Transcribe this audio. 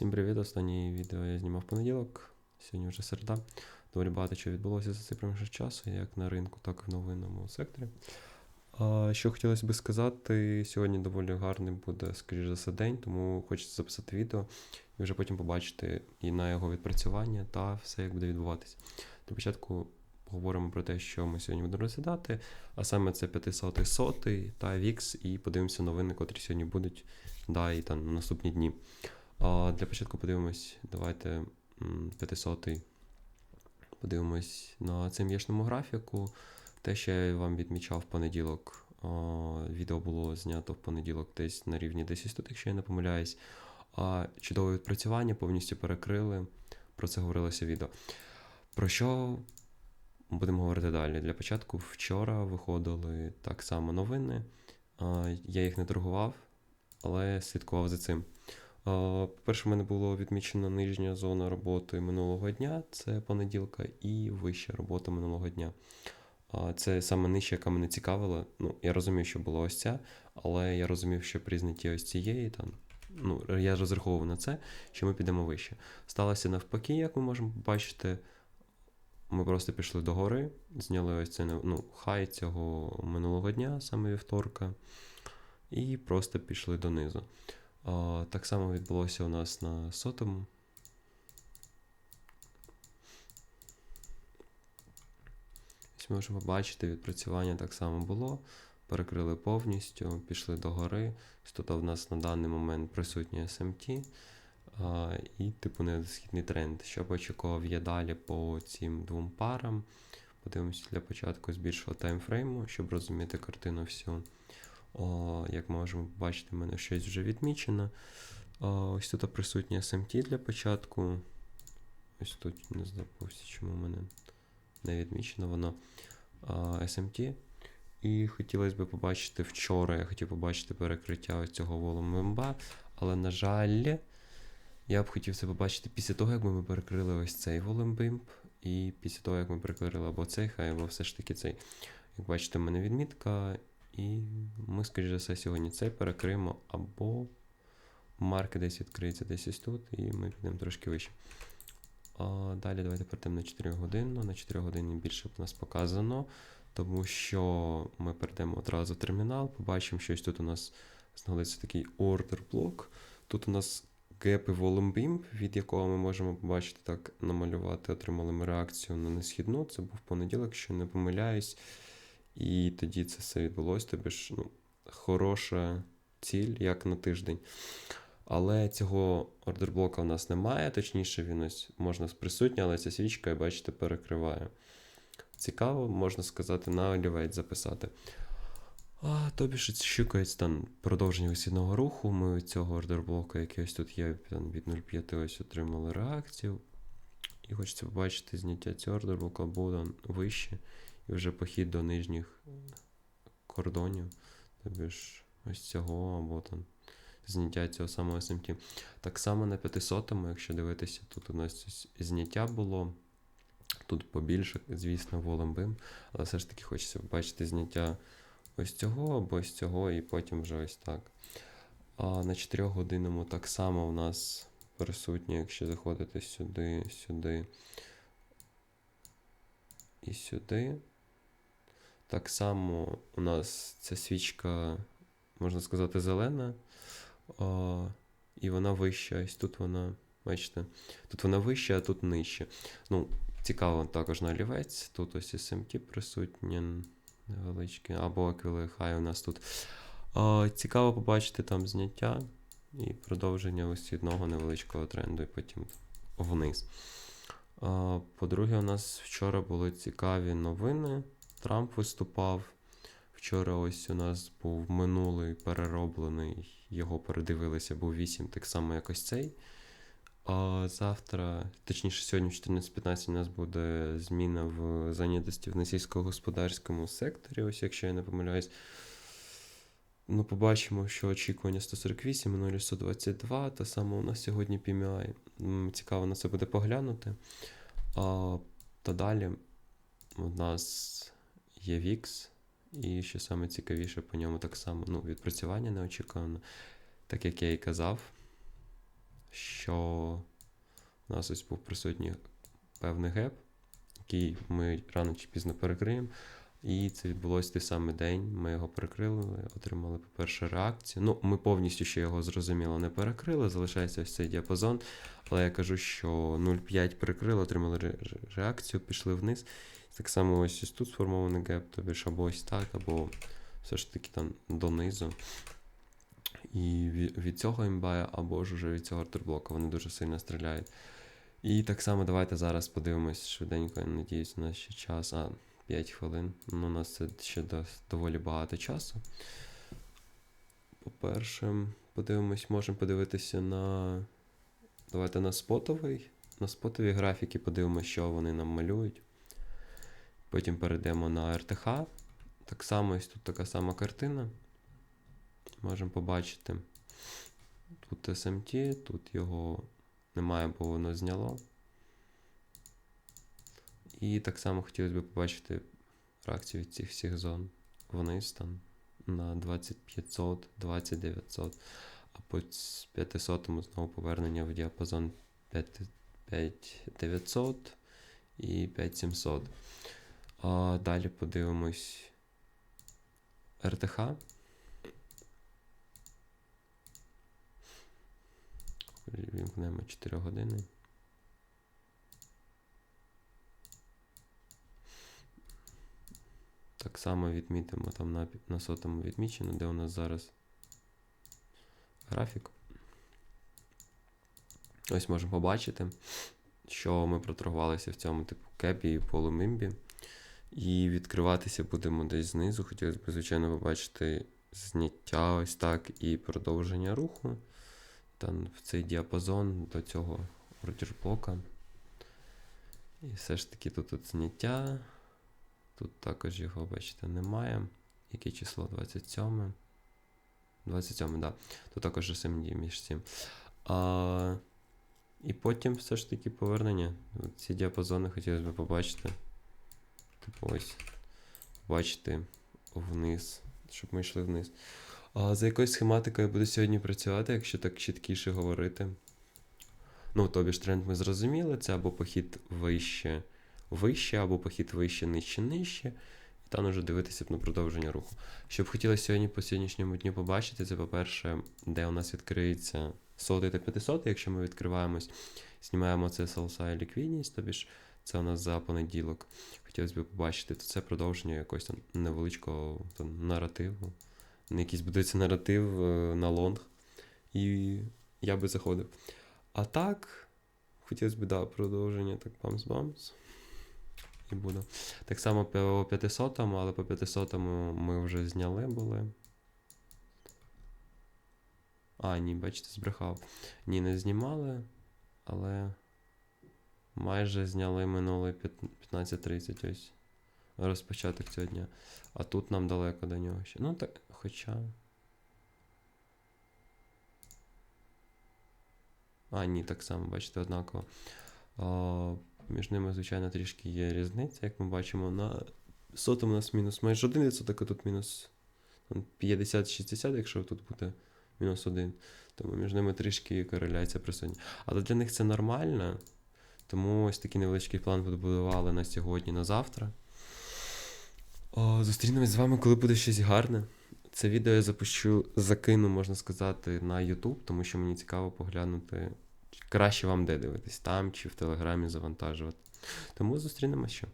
Всім привіт! Останнє відео я знімав понеділок. Сьогодні вже середа. Доволі багато чого відбулося за цей проміжок часу, як на ринку, так і в новинному секторі. А, що хотілося би сказати, сьогодні доволі гарний буде, скоріш за все, день, тому хочеться записати відео і вже потім побачити і на його відпрацювання та все, як буде відбуватися. Для початку поговоримо про те, що ми сьогодні будемо розглядати, а саме це 500 сотий та VIX, і подивимося новини, котрі сьогодні будуть, да, і там наступні дні. А для початку подивимось, давайте 500-й. Подивимось на цим м'ячному графіку. Те, що я вам відмічав в понеділок. Відео було знято в понеділок десь на рівні 10 тут, якщо я не помиляюсь. А чудове відпрацювання повністю перекрили. Про це говорилося відео. Про що будемо говорити далі? Для початку вчора виходили так само новини. Я їх не торгував, але слідкував за цим. По-перше, в мене було відмічена нижня зона роботи минулого дня, це понеділка, і вища робота минулого дня. Це саме нижча, яка мене цікавила. Ну, Я розумів, що була ось ця, але я розумів, що при знятті ось цієї, там, ну, я розраховував на це, що ми підемо вище. Сталося навпаки, як ми можемо побачити. Ми просто пішли до гори, зняли ось це ну, хай цього минулого дня, саме вівторка, і просто пішли донизу. Так само відбулося у нас на сотому. Ось можемо побачити, відпрацювання так само було. Перекрили повністю, пішли до гори. Тут в нас на даний момент присутній SMT. І, типу, недосхідний тренд. Що очікував я далі по цим двом парам. Подивимося для початку з більшого таймфрейму, щоб розуміти картину всю. О, Як можемо побачити, в мене щось вже відмічено. О, ось тут присутнє SMT для початку. Ось тут не забувся, чому в мене не відмічено воно а, SMT. І хотілося б побачити вчора, я хотів побачити перекриття цього волом мемба, але, на жаль, я б хотів це побачити після того, як ми перекрили ось цей волембимп, і після того, як ми перекрили або цей хай, або все ж таки цей. Як бачите, в мене відмітка. І ми, скоріш за все, сьогодні цей перекриємо, або марки десь відкриється десь ось тут, і ми підемо трошки вище. А Далі давайте перейдемо на 4 годину. На 4 години більше б нас показано, тому що ми перейдемо одразу в термінал, побачимо, що ось тут у нас знаходиться такий order блок. Тут у нас volume beam, від якого ми можемо побачити так, намалювати, отримали ми реакцію на несхідну. Це був понеділок, якщо не помиляюсь. І тоді це все відбулося. Тобі ж ну, хороша ціль, як на тиждень. Але цього ордерблока в нас немає, точніше, він ось можна присутній, але ця свічка, бачите, перекриває. Цікаво, можна сказати, на олівець записати. А, Тобі ж шукається там продовження висідного руху. Ми від цього ордерблока, який тут є, там, від 0,5 ось отримали реакцію. І хочеться побачити зняття цього ордерблока або вище. І вже похід до нижніх кордонів, тобі ж ось цього, або там зняття цього самого SMT. Так само на 500, му якщо дивитися, тут у нас зняття було. Тут побільше, звісно, волем але все ж таки хочеться побачити зняття ось цього або ось цього, і потім вже ось так. А на 4 годинному так само у нас присутнє, якщо заходити сюди, сюди і сюди. Так само у нас ця свічка, можна сказати, зелена. О, і вона вища. Ось тут вона, бачите, тут вона вища, а тут нижче. Ну, Цікаво також на олівець. Тут ось SMT присутні невеличкі, або хай у нас тут. О, цікаво побачити там зняття і продовження ось одного невеличкого тренду, і потім вниз. По-друге, у нас вчора були цікаві новини. Трамп виступав. Вчора ось у нас був минулий перероблений, його передивилися, був 8, так само як ось цей. А завтра, точніше, сьогодні в 14.15 у нас буде зміна в зайнятості в несільськогосподарському секторі, ось якщо я не помиляюсь. Ну, побачимо, що очікування 148, минулі 122, та саме у нас сьогодні PMI. Цікаво на це буде поглянути. А, Та далі у нас є VIX, і що саме цікавіше по ньому так само ну, відпрацювання неочікувано, так як я і казав, що у нас ось був присутній певний геп, який ми рано чи пізно перекриємо. І це відбулося той самий день. Ми його перекрили, отримали, по-перше, реакцію. Ну, ми повністю ще його зрозуміло не перекрили, залишається ось цей діапазон. Але я кажу, що 0,5 перекрили, отримали ре- ре- реакцію, пішли вниз. Так само ось ось тут сформований геп, тобі ж або ось так, або все ж таки там донизу. І від, цього імбая, або ж уже від цього артерблока. Вони дуже сильно стріляють. І так само давайте зараз подивимось швиденько, я надіюсь, у нас ще час. А, 5 хвилин. Ну, у нас це ще доволі багато часу. По-перше, подивимось, можемо подивитися на. Давайте на спотовий. На спотові графіки подивимося, що вони нам малюють. Потім перейдемо на РТХ. Так само ось тут така сама картина. Можемо побачити. Тут SMT, тут його немає, бо воно зняло. І так само хотілося б побачити реакцію цих всіх зон вниз там на 2500, 2900, а по ц- 500 знову повернення в діапазон 5900 і 5700. А далі подивимось РТХ. Вімкнемо 4 години. Так само відмітимо там на, на сотому відмічено, де у нас зараз графік. Ось можемо побачити, що ми проторгувалися в цьому типу кепі і полумимбі. І відкриватися будемо десь знизу. Хотілося б, звичайно, побачити зняття ось так і продовження руху. Там в цей діапазон до цього блока. І все ж таки тут, тут зняття. Тут також його, бачите, немає. Яке число? 27. 27, так. Да. Тут також SMD між цим. А, і потім все ж таки повернення. Ці діапазони хотілося б побачити. Типу ось. Бачити вниз, щоб ми йшли вниз. А за якою схематикою я буду сьогодні працювати, якщо так чіткіше говорити? Ну, тобі ж тренд ми зрозуміли, це або похід вище, вище, або похід вище, нижче, нижче. І там вже дивитися на продовження руху. Що б хотілося сьогодні по сьогоднішньому дню побачити, це, по-перше, де у нас відкриється сотий та 500, якщо ми відкриваємось, знімаємо це SLSI ліквідність, тобі ж це у нас за понеділок. Хотілося б побачити, то це продовження якогось там невеличкого там, наративу. На якийсь будується наратив е, на лонг. І я би заходив. А так, хотілося б, да, продовження, так бамс-бамс. І буду. Так само по 500, але по 500 ми вже зняли були. А, ні, бачите, збрехав. Ні, не знімали, але майже зняли минулий 15.30 ось розпочаток цього дня. А тут нам далеко до нього ще. Ну, так, хоча. А, ні, так само, бачите, однаково. А, між ними, звичайно, трішки є різниця, як ми бачимо. На сотому у нас мінус майже 1 відсоток, а тут мінус 50-60, якщо тут буде мінус 1. Тому між ними трішки кореляція присутня. Але для них це нормально. Тому ось такий невеличкий план побудували на сьогодні, на завтра. О, зустрінемось з вами, коли буде щось гарне. Це відео я запущу, закину, можна сказати, на YouTube, тому що мені цікаво поглянути, краще вам де дивитись, там чи в Телеграмі завантажувати. Тому зустрінемося.